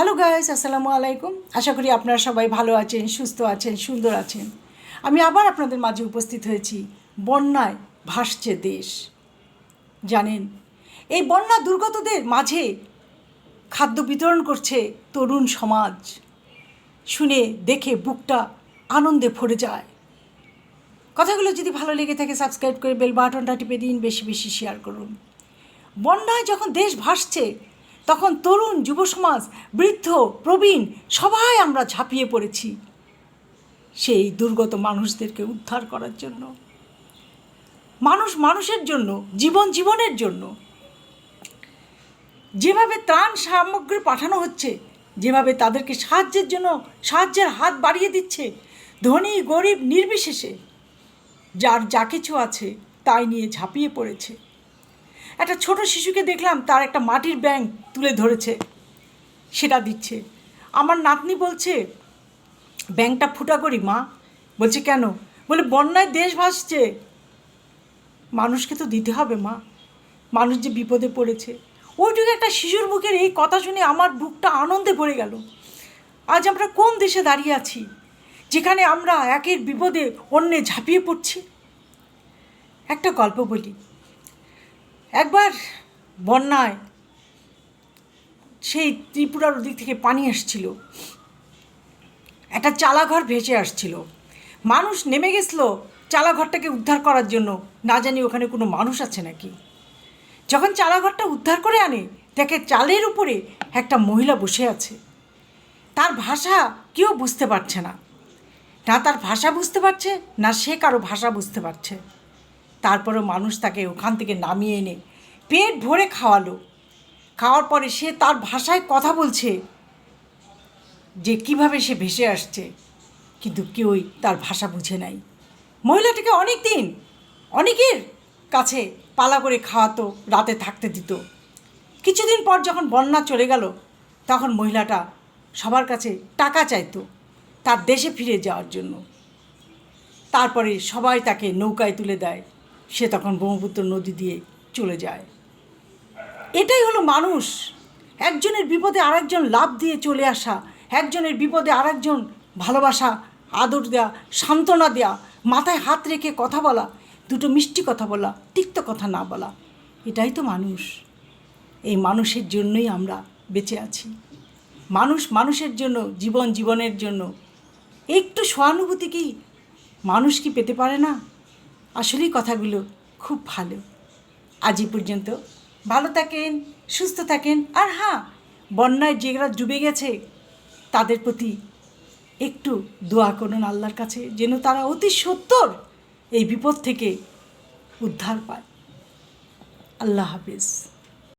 Hello guys আসসালামু আলাইকুম আশা করি আপনারা সবাই ভালো আছেন, সুস্থ আছেন, সুন্দর আছেন। আমি আবার আপনাদের মাঝে উপস্থিত হয়েছি। বন্যায় ভাসছে দেশ। জানেন, এই বন্যা দুর্গতদের মাঝে খাদ্য বিতরণ করছে তরুণ সমাজ। শুনে, দেখে বুকটা আনন্দে ভরে যায়। কথাগুলো যদি ভালো লেগে থাকে সাবস্ক্রাইব করে বেল বাটনটা টিপে দিন, বেশি বেশি শেয়ার করুন। বন্যায় যখন দেশ ভাসছে তখন তরুণ যুব সমাজ বৃদ্ধ, প্রবীণ, সবাই আমরা ঝাঁপিয়ে পড়েছি সেই দুর্গত মানুষদেরকে উদ্ধার করার জন্য। মানুষ মানুষের জন্য, জীবন জীবনের জন্য। যেভাবে ত্রাণ সামগ্রী পাঠানো হচ্ছে, যেভাবে তাদেরকে সাহায্যের জন্য, সাহায্যের হাত বাড়িয়ে দিচ্ছে ধনী, গরিব, নির্বিশেষে, যার যা কিছু আছে তাই নিয়ে ঝাঁপিয়ে পড়েছে। একটা ছোট শিশুকে দেখলাম তার একটা মাটির ব্যাংক তুলে ধরেছে। সেটা দিচ্ছে। আমার নাতনি বলছে ব্যাংকটা ফুটা করি, মা। বলছে, কেন? বলে, বন্যায় দেশ ভাসছে। মানুষকে তো দিতে হবে, মা। মানুষ যে বিপদে পড়েছে। ওইটুকু একটা শিশুর মুখের এই কথা শুনে আমার বুকটা আনন্দে ভরে গেল। আজ আমরা কোন দেশে দাঁড়িয়ে আছি, যেখানে আমরা একের বিপদে অন্যে ঝাঁপিয়ে পড়ছি? একটা গল্প বলি। একবার বন্যায় সেই ত্রিপুরার ওদিক থেকে পানি আসছিল। একটা চালাঘর ভেসে আসছিল। মানুষ নেমে গেছিল চালাঘরটাকে উদ্ধার করার জন্য। না জানি ওখানে কোনো মানুষ আছে নাকি। যখন চালাঘরটা উদ্ধার করে আনে, দেখে চালের উপরে একটা মহিলা বসে আছে। তার ভাষা কেউ বুঝতে পারছে না। না তার ভাষা বুঝতে পারছে, না সে কারও ভাষা বুঝতে পারছে। তারপরেও মানুষ তাকে ওখান থেকে নামিয়ে এনে পেট ভরে খাওয়ালো। খাওয়ার পরে সে তার ভাষায় কথা বলছে যে কীভাবে সে ভেসে আসছে, কিন্তু কেউই তার ভাষা বুঝে নাই। মহিলাটিকে অনেক দিন অনেকের কাছে পালা করে খাওয়াতো, রাতে থাকতে দিত। কিছুদিন পর যখন বন্যা চলে গেল, তখন মহিলাটা সবার কাছে টাকা চাইতো তার দেশে ফিরে যাওয়ার জন্য। তারপরে সবাই তাকে নৌকায় তুলে দেয়। সে তখন ব্রহ্মপুত্র নদী দিয়ে চলে যায়। এটাই হলো মানুষ। একজনের বিপদে আরেকজন লাভ দিয়ে চলে আসা, একজনের বিপদে আরেকজন ভালোবাসা, আদর দেয়া, সান্ত্বনা দেয়া, মাথায় হাত রেখে কথা বলা, দুটো মিষ্টি কথা বলা, তিক্ত কথা না বলা, এটাই তো মানুষ। এই মানুষের জন্যই আমরা বেঁচে আছি। মানুষ মানুষের জন্য, জীবন জীবনের জন্য। একটু সহানুভূতি কি মানুষ কি পেতে পারে না? আসলেই কথাগুলো খুব ভালো। আজ পর্যন্ত। ভালো থাকেন, সুস্থ থাকেন, আর হ্যাঁ বন্যায় যেগুলা ডুবে গেছে, তাদের প্রতি একটু দোয়া করুন আল্লাহর কাছে, যেন তারা অতি সত্তর এই বিপদ থেকে উদ্ধার পায়। আল্লাহ হাফিজ।